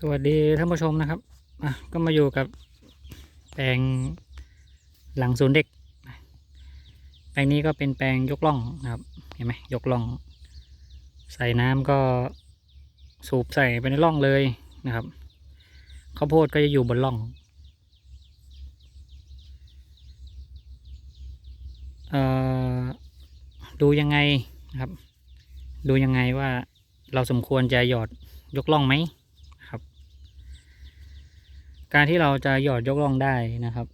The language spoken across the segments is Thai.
สวัสดีท่านผู้ชมนะครับอะก็มาอยู่กับแปลงหลังศูนย์เด็ก แปลงนี้ก็เป็นแปลงยกล่องนะครับ เห็นไหมยกล่อง ใส่น้ำก็สูบใส่ไปในร่องเลยนะครับข้าวโพดก็จะอยู่บนร่องเอ่อดูยังไงนะครับ ดูยังไงว่าเราสมควรจะหยอดยกล่องไหม การที่เราจะหยอดยกล่องได้นะครับ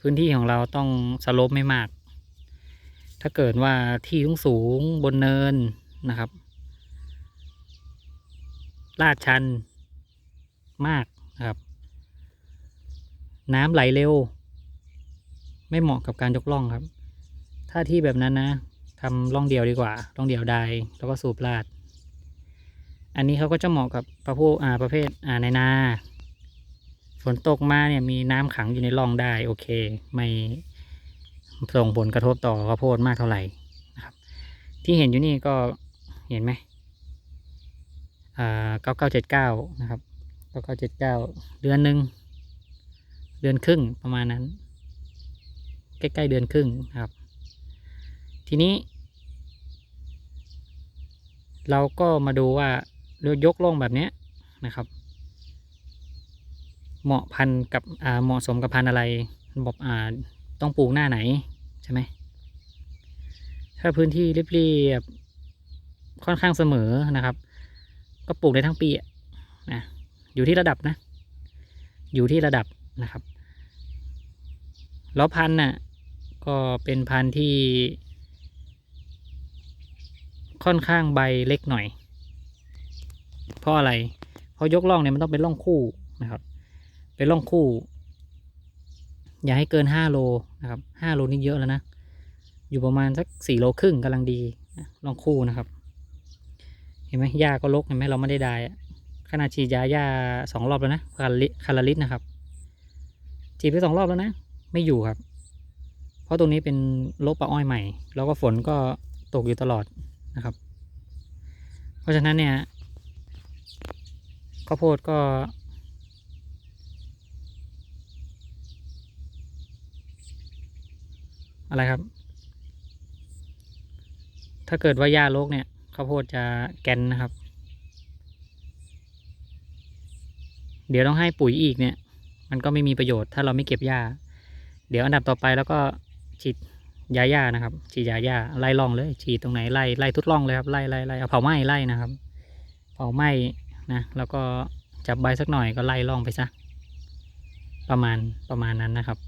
พื้นที่ของเราต้องสโลปไม่มาก ถ้าเกิดว่าที่สูงสูงบนเนินนะครับ ลาดชันมากนะครับ น้ำไหลเร็ว ไม่เหมาะกับการยกล่องครับ ถ้าที่แบบนั้นนะทำล่องเดียวดีกว่าล่องเดียวได้แล้วก็สูบลาด อันนี้เขาก็จะเหมาะกับประเภทอ่าประเภทอ่าในนา นตกมาเนี่ยมีน้ำขังอยู่ในร่องได้โอเค ไม่ส่งผลกระทบต่อข้าวโพดมากเท่าไหร่นะครับ ที่เห็นอยู่นี่ก็เห็นไหมอ่าเก้าเก้าเจ็ดเก้านะครับเก้าเก้าเจ็ดเก้าเดือนหนึ่งเดือนครึ่งประมาณนั้น ใกล้ๆเดือนครึ่งนะครับ ทีนี้ เราก็มาดูว่าเรายกล่องแบบนี้นะครับ เหมาะพันกับอ่าเหมาะสมกับพันอะไรบอกอ่าต้องปลูกหน้าไหนใช่ไหมถ้าพื้นที่เรียบๆค่อนข้างเสมอนะครับ ก็ปลูกได้ทั้งปีอะนะอยู่ที่ระดับนะ อยู่ที่ระดับนะครับ แล้วพันธุ์น่ะก็เป็นพันธุ์ที่ ค่อนข้างใบเล็กหน่อย เพราะอะไร เพราะยกล่องเนี่ยมันต้องเป็นร่องคู่นะครับ เป็นร่องคู่ อย่าให้เกินห้าโลนะครับห้าโลนี่เยอะแล้วนะ อยู่ประมาณสักสี่โลครึ่งกำลังดีนะร่องคู่นะครับ เห็นไหมหญ้าก็รกเห็นไหมเราไม่ได้ไดายอะขนาดฉีดยาหญ้าสองรอบแล้วนะคาราลิคาราลิตนะครับฉีดไปสองรอบแล้วนะ ไม่อยู่ครับ เพราะตรงนี้เป็นโรคปลาอ้อยใหม่ แล้วก็ฝนก็ตกอยู่ตลอดนะครับ เพราะฉะนั้นเนี่ยข้าวโพดก็ อะไรครับ ถ้าเกิดว่าหญ้าโรคเนี่ยข้าวโพดจะแกนนะครับ เดี๋ยวต้องให้ปุ๋ยอีกเนี่ย มันก็ไม่มีประโยชน์ถ้าเราไม่เก็บหญ้า เดี๋ยวอันดับต่อไปแล้วก็ฉีดยาหญ้านะครับ ฉีดยาหญ้าไล่ร่องเลยฉีดตรงไหนไล่ไล่ทุดร่องเลยครับไล่ไล่ไล่เอาเผาไหม้ไล่นะครับ เผาไหม้นะแล้วก็จับใบสักหน่อยก็ไล่ร่องไปซะประมาณประมาณนั้นนะครับ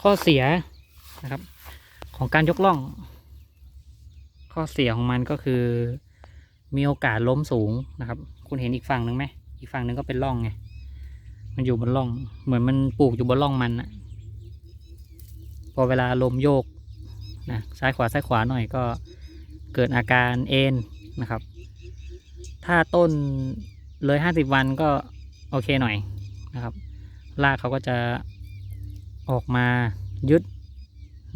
ข้อเสียนะครับ ของการยกล่อง ข้อเสียของมันก็คือ มีโอกาสล้มสูงนะครับ คุณเห็นอีกฝั่งหนึ่งไหมอีกฝั่งหนึ่งก็เป็นร่องไงมันอยู่บนร่อง เหมือนมันปลูกอยู่บนร่องมันนะพอเวลาลมโยกนะซ้ายขวาซ้ายขวาหน่อยก็เกิดอาการเอ็นนะครับ ถ้าต้นเลยห้าสิบวันก็โอเคหน่อย นะครับรากเขาก็จะออกมายึด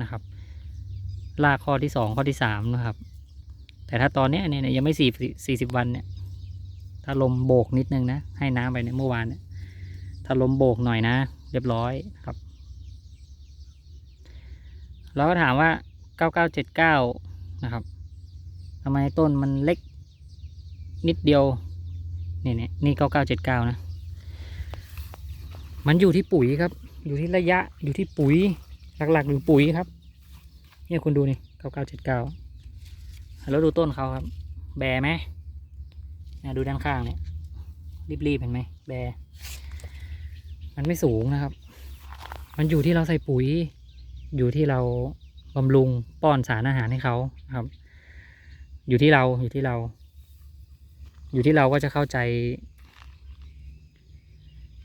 นะครับรากข้อที่สองข้อที่สามนะครับ แต่ถ้าตอนนี้เนี่ยยังไม่สี่สี่สิบวันเนี่ย ถ้าลมโบกนิดนึงนะ ให้น้ำไปเนี่ยเมื่อวานเนี่ย ถ้าลมโบกหน่อยนะ เรียบร้อยครับ แล้วก็ถามว่าเก้าเก้าเจ็ดเก้านะครับทำไมต้นมันเล็กนิดเดียวนี่เนี่ยนี่เก้าเก้าเจ็ดเก้านะ มันอยู่ที่ปุ๋ยครับ อยู่ที่ระยะอยู่ที่ปุ๋ยหลักๆอยู่ปุ๋ยครับเนี่ยคุณดูนี่เก้าเก้าเจ็ดเก้าแล้วดูต้นเขาครับ แบไหมดูด้านข้างเนี่ยรีบๆเห็นไหมแบ มันไม่สูงนะครับ มันอยู่ที่เราใส่ปุ๋ย อยู่ที่เราบำรุงป้อนสารอาหารให้เขาครับ อยู่ที่เราอยู่ที่เรา อยู่ที่เราก็จะเข้าใจ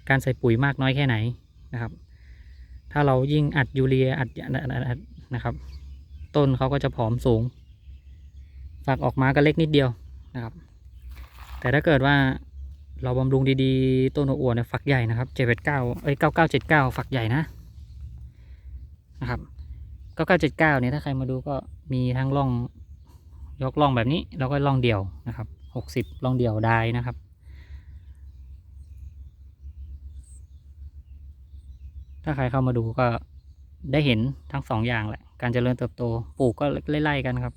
การใส่ปุ๋ยมากน้อยแค่ไหนนะครับ ถ้าเรายิ่งอัดยูเรียอัดนะครับ ต้นเขาก็จะผอมสูง ฝักออกมาก็เล็กนิดเดียวนะครับ แต่ถ้าเกิดว่าเราบำรุงดีๆ ต้นอวนๆเนี่ยฝักใหญ่นะครับเจ็ดเก้าเอ้ยเก้าเก้าเจ็ดเก้าฝักใหญ่นะนะครับเก้าเก้าเจ็ดเก้าเนี่ยถ้าใครมาดูก็มีทั้งร่องยกล่องแบบนี้แล้วก็ล่องเดี่ยวนะครับหกสิบล่องเดี่ยวได้นะครับ ถ้าใครเข้ามาดูก็ได้เห็นทั้งสองอย่างแหละ การเจริญเติบโต ปลูกก็ไล่ๆกันครับ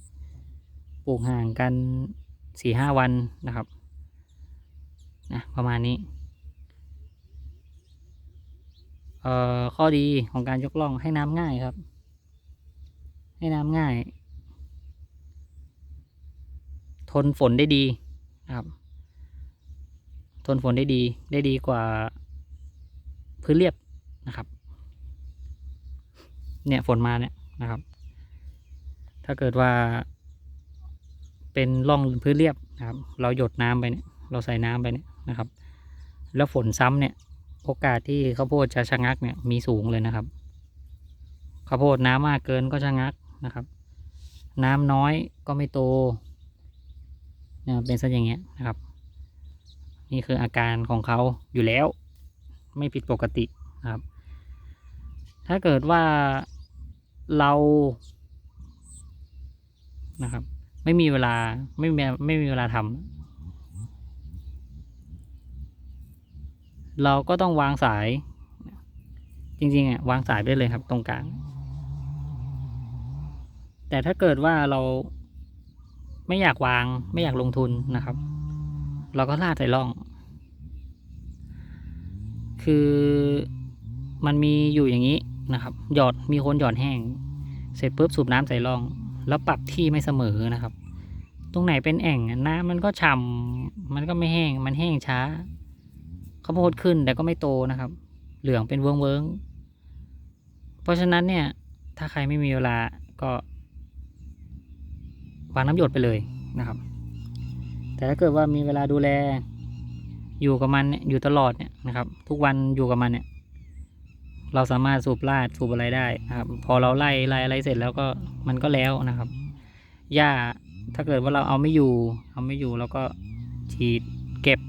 ปลูกห่างกันสี่ห้าวันนะครับ นะประมาณนี้เอ่อข้อดีของการยกล่องให้น้ำง่ายครับ ให้น้ำง่าย ทนฝนได้ดีนะครับ ทนฝนได้ดีได้ดีกว่าพื้นเรียบนะครับ เนี่ยฝนมาเนี่ยนะครับ ถ้าเกิดว่า เป็นร่องพื้นเรียบนะครับ เราหยดน้ำไปเนี่ย เราใส่น้ำไปเนี่ยนะครับ แล้วฝนซ้ำเนี่ย โอกาสที่ข้าวโพดจะชะงักเนี่ยมีสูงเลยนะครับข้าวโพดน้ำมากเกินก็ชะงักนะครับ น้ำน้อยก็ไม่โตเนี่ยเป็นซะอย่างเงี้ยนะครับ นี่คืออาการของเขาอยู่แล้ว ไม่ผิดปกตินะครับ ถ้าเกิดว่า เรานะครับ ไม่มีเวลาไม่มีไม่มีเวลาทำเราก็ต้องวางสาย จริงๆอะวางสายไปเลยครับตรงกลาง แต่ถ้าเกิดว่าเราไม่อยากวางไม่อยากลงทุนนะครับ เราก็ลาดใส่ร่อง คือมันมีอยู่อย่างนี้ นะครับ หยอดมีคนหยอดแห้ง เสร็จปุ๊บสูบน้ำใส่ร่อง แล้วปรับที่ไม่เสมอนะครับ ตรงไหนเป็นแอ่งน้ำมันก็ฉ่ำมันก็ไม่แห้ง มันแห้งช้าข้าวโพดขึ้นแต่ก็ไม่โตนะครับ เหลืองเป็นเวิงเวิงเพราะฉะนั้นเนี่ย ถ้าใครไม่มีเวลาก็วางน้ำหยดไปเลยนะครับ แต่ถ้าเกิดว่ามีเวลาดูแลอยู่กับมันเนี่ยอยู่ตลอดเนี่ยนะครับ ทุกวันอยู่กับมันเนี่ย เราสามารถสูบลาดสูบอะไรได้นะครับ พอเราไล่ไล่อะไรเสร็จแล้วก็มันก็แล้วนะครับหญ้าถ้าเกิดว่าเราเอาไม่อยู่ เอาไม่อยู่แล้วก็ฉีดเก็บ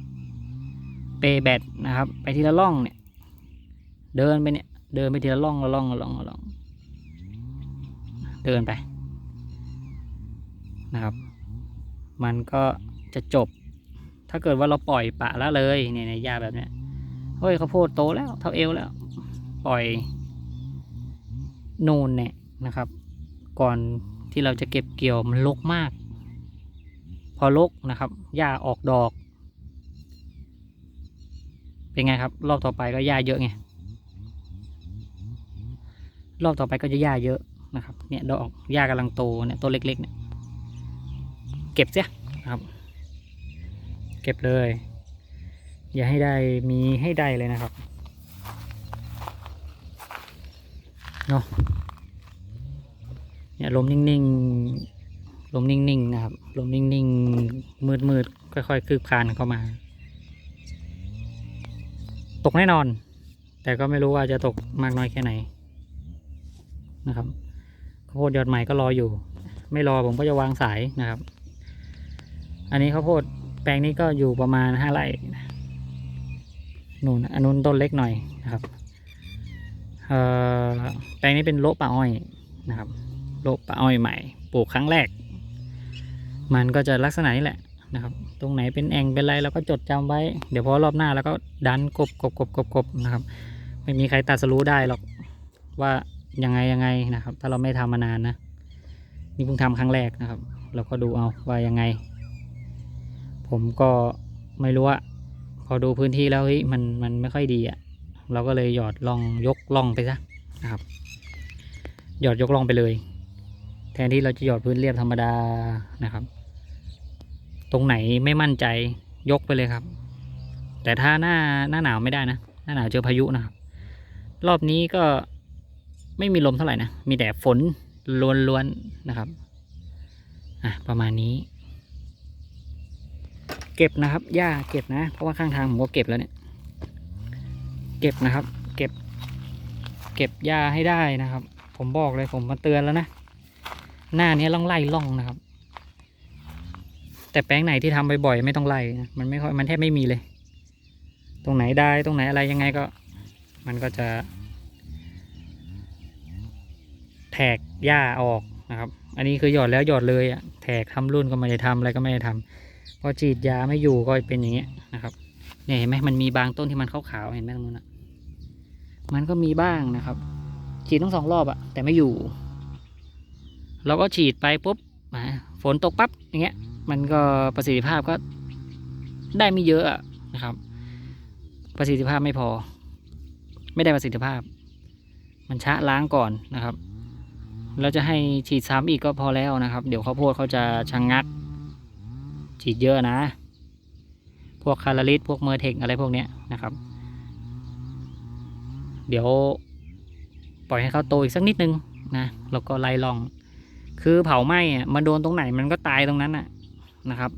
เปแบตนะครับ ไปทีละล่องเนี่ย เดินไปเนี่ยเดินไปทีละล่องละล่องละล่องละล่อง เดินไปนะครับ มันก็จะจบ ถ้าเกิดว่าเราปล่อยปะละเลยเนี่ยในหญ้าแบบเนี้ยเฮ้ยข้าวโพดโตแล้วเท่าเอวแล้ว ปล่อยนูนเนี่ยนะครับ ก่อนที่เราจะเก็บเกี่ยวมันลกมาก พอลกนะครับหญ้าออกดอก เป็นไงครับ รอบต่อไปก็หญ้าเยอะไงรอบต่อไปก็จะหญ้าเยอะนะครับ เนี่ยดอกหญ้ากำลังโตเนี่ยต้นเล็ก ๆ เนี่ย เก็บเสียนะครับ เก็บเลย อย่าให้ได้มีให้ได้เลยนะครับ เนาะเนี่ยลมนิ่งๆลมนิ่งๆนะครับลมนิ่งๆมืดๆค่อยๆคืบคลานเข้ามา ตกแน่นอน แต่ก็ไม่รู้ว่าจะตกมากน้อยแค่ไหนนะครับข้าวโพดยอดใหม่ก็รออยู่ ไม่รอผมก็จะวางสายนะครับ อันนี้ข้าวโพดแปลงนี้ก็อยู่ประมาณห้าไร่นู่นอันนู้นต้นเล็กหน่อยนะครับ แปลงนี้เป็นโละป่าอ้อยนะครับ โละป่าอ้อยใหม่ปลูกครั้งแรก มันก็จะลักษณะนี้แหละนะครับ ตรงไหนเป็นแองเป็นไรเราก็จดจำไว้ เดี๋ยวพอรอบหน้าแล้วก็ดันกบกบกบกบกบนะครับ ไม่มีใครตัดสรู้ได้หรอกว่ายังไงยังไงนะครับ ถ้าเราไม่ทำมานานนะนี่เพิ่งทำครั้งแรกนะครับ เราก็ดูเอาว่ายังไง ผมก็ไม่รู้อะพอดูพื้นที่แล้วเฮ้ยมันมันไม่ค่อยดีอะ เราก็เลยหยอดล่องยกล่องไปซะนะครับ หยอดยกล่องไปเลย แทนที่เราจะหยอดพื้นเรียบธรรมดานะครับ ตรงไหนไม่มั่นใจยกไปเลยครับ แต่ถ้าหน้าหน้าหนาวไม่ได้นะ หน้าหนาวเจอพายุนะครับ รอบนี้ก็ไม่มีลมเท่าไหร่นะ มีแต่ฝนล้วนๆนะครับ อะประมาณนี้ เก็บนะครับหญ้าเก็บนะ เพราะว่าข้างทางผมก็เก็บแล้วเนี่ย เก็บนะครับ เก็บ เก็บหญ้าให้ได้นะครับ ผมบอกเลยผมมาเตือนแล้วนะ หน้านี้ต้องไล่ล่องนะครับ แต่แปลงไหนที่ทำบ่อยๆไม่ต้องไล่นะมันไม่ค่อยมันแทบไม่มีเลย ตรงไหนได้ตรงไหนอะไรยังไงก็ มันก็จะแทกหญ้าออกนะครับ อันนี้คือหยอดแล้วหยอดเลยอะแแขกทำรุ่นก็ไม่ได้ทำอะไรก็ไม่ได้ทำพอฉีดยาไม่อยู่ก็เป็นอย่างเงี้ยนะครับ เนี่ยเห็นไหมมันมีบางต้นที่มันขาวๆเห็นไหมตรงนู้นอะมันก็มีบ้างนะครับฉีดทั้งสองรอบอะแต่ไม่อยู่ เราก็ฉีดไปปุ๊บอ่าฝนตกปั๊บอย่างเงี้ย มันก็ประสิทธิภาพก็ได้ไม่เยอะอะนะครับ ประสิทธิภาพไม่พอ ไม่ได้ประสิทธิภาพ มันชะล้างก่อนนะครับ เราจะให้ฉีดซ้ำอีกก็พอแล้วนะครับ เดี๋ยวข้าวโพดเขาจะชะงงัก ฉีดเยอะนะ พวกคาราลิสพวกเมอร์เทคอะไรพวกเนี้ยนะครับ เดี๋ยวปล่อยให้เขาโตอีกสักนิดนึงนะแล้วก็ไล่ลอง คือเผาไหม้อะมาโดนตรงไหนมันก็ตายตรงนั้นน่ะนะครับ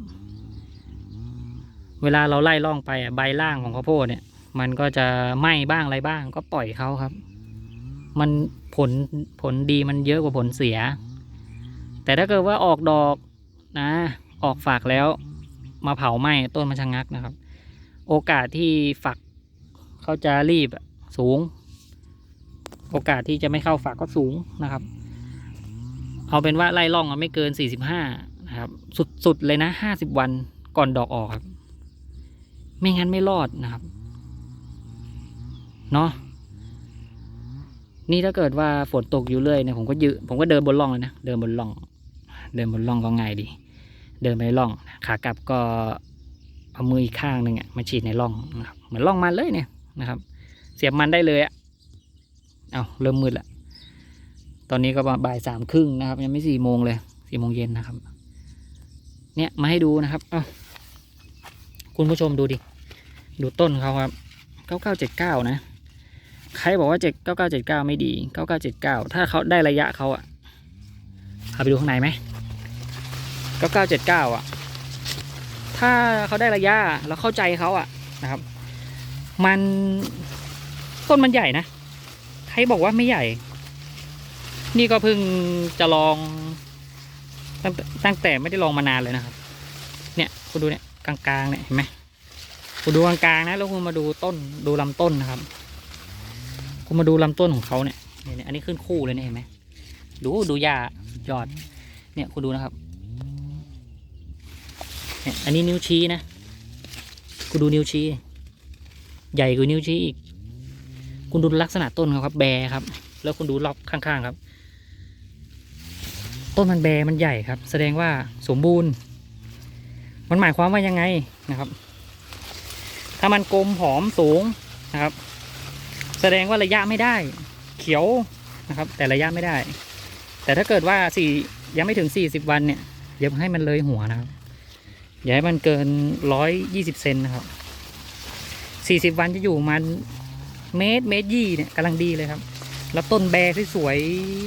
เวลาเราไล่ล่องไปอะใบล่างของข้าวโพดเนี่ย มันก็จะไหม้บ้างอะไรบ้าง ก็ปล่อยเขาครับ มันผลผลดีมันเยอะกว่าผลเสีย แต่ถ้าเกิดว่าออกดอกนะ ออกฝากแล้ว มาเผาไหม้ต้นมันชะงักนะครับ โอกาสที่ฝักเขาจะรีบสูง โอกาสที่จะไม่เข้าฝักก็สูงนะครับ เอาเป็นว่าไล่ล่องไม่เกิน45นะครับ สุดๆเลยนะ50วันก่อนดอกออกครับ ไม่งั้นไม่รอดนะครับเนาะนี่ถ้าเกิดว่าฝนตกอยู่เรื่อยเนี่ยผมก็ยืผมก็เดินบนร่องเลยนะเดินบนร่อง เดินบนร่องก็ง่ายดี เดินไปร่องขากลับก็เอามืออีกข้างหนึ่งอะมาฉีดในร่องนะครับเหมือนร่องมันเลยเนี่ยนะครับ เสียบมันได้เลยอะเอาเริ่มมืดละตอนนี้ก็บ่ายสามครึ่งนะครับ ยังไม่สี่โมงเลยสี่โมงเย็นนะครับ เนี่ยมาให้ดูนะครับเอาคุณผู้ชมดูดิ ดูต้นเขาครับเก้าเก้าเจ็ดเก้านะ ใครบอกว่าเจ็ดเก้าเก้าเจ็ดเก้าไม่ดีเก้าเก้าเจ็ดเก้าถ้าเขาได้ระยะเขาอะพาไปดูข้างในไหม เก้าเก้าเจ็ดเก้าอะถ้าเขาได้ระยะแล้วเข้าใจเขาอะนะครับ มันต้นมันใหญ่นะ ใครบอกว่าไม่ใหญ่ นี่ก็เพิ่งจะลองตั้งแต่ตั้งแต่ไม่ได้ลองมานานเลยนะครับ เนี่ยคุณดูเนี่ยกลางๆเนี่ยเห็นไหมคุณดูกลางๆนะแล้วคุณมาดูต้นดูลำต้นนะครับ คุณมาดูลำต้นของเขาเนี่ยเนี่ยอันนี้ขึ้นคู่เลยเนี่ยเห็นไหมดูดูหญ้ายอด เนี่ยคุณดูนะครับ อันนี้นิ้วชี้นะคุณดูนิ้วชี้ ใหญ่กว่านิ้วชี้อีก คุณดูลักษณะต้นเขาครับ แบครับ แล้วคุณดูรอบข้างๆครับ ต้นมันแบมันใหญ่ครับ แสดงว่าสมบูรณ์ มันหมายความว่ายังไงนะครับ ถ้ามันกลมผอมสูงนะครับ แสดงว่าระยะไม่ได้ เขียวนะครับ แต่ระยะไม่ได้ แต่ถ้าเกิดว่าสี่ยังไม่ถึงสี่สิบวันเนี่ยอย่าให้มันเลยหัวนะครับ อย่าให้มันเกินร้อยยี่สิบเซนนะครับสี่สิบวันจะอยู่มันเมตรเมตรยี่เนี่ยกำลังดีเลยครับ แล้วต้นแบกสวย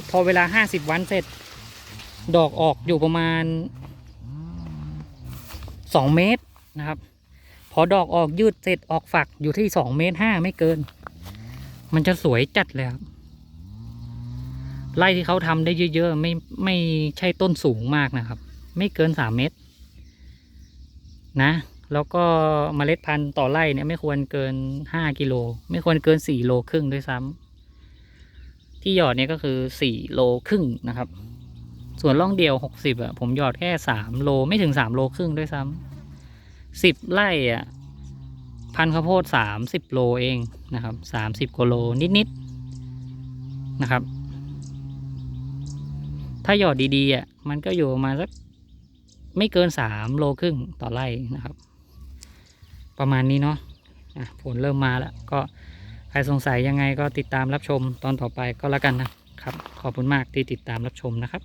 พอเวลาห้าสิบวันเสร็จ ดอกออกอยู่ประมาณสองเมตรนะครับ พอดอกออกยืดเสร็จออกฝักอยู่ที่สองเมตรห้าไม่เกิน มันจะสวยจัดเลยครับไร่ที่เขาทำได้เยอะๆไม่ไม่ใช่ต้นสูงมากนะครับ ไม่เกินสามเมตร นะ แล้วก็เมล็ดพันธุ์ต่อไร่เนี่ยไม่ควรเกินห้ากิโล ไม่ควรเกินสี่โลครึ่งด้วยซ้ำที่หยอดเนี่ยก็คือสี่โลครึ่งนะครับ ส่วนล่องเดียวหกสิบอะผมหยอดแค่สามโลไม่ถึงสามโลครึ่งด้วยซ้ำสิบไร่อะพันธุ์ข้าวโพดสามสิบโลเองนะครับสามสิบกว่าโลนิดๆนะครับ ถ้าหยอดดีๆอะมันก็อยู่ประมาณสัก ไม่เกินสามโลครึ่งต่อไร่นะครับ ประมาณนี้เนาะะผลเริ่มมาแล้วก็ใครสงสัยยังไงก็ติดตามรับชมตอนต่อไปก็แล้วกันนะครับ ขอบคุณมากที่ติดตามรับชมนะครับ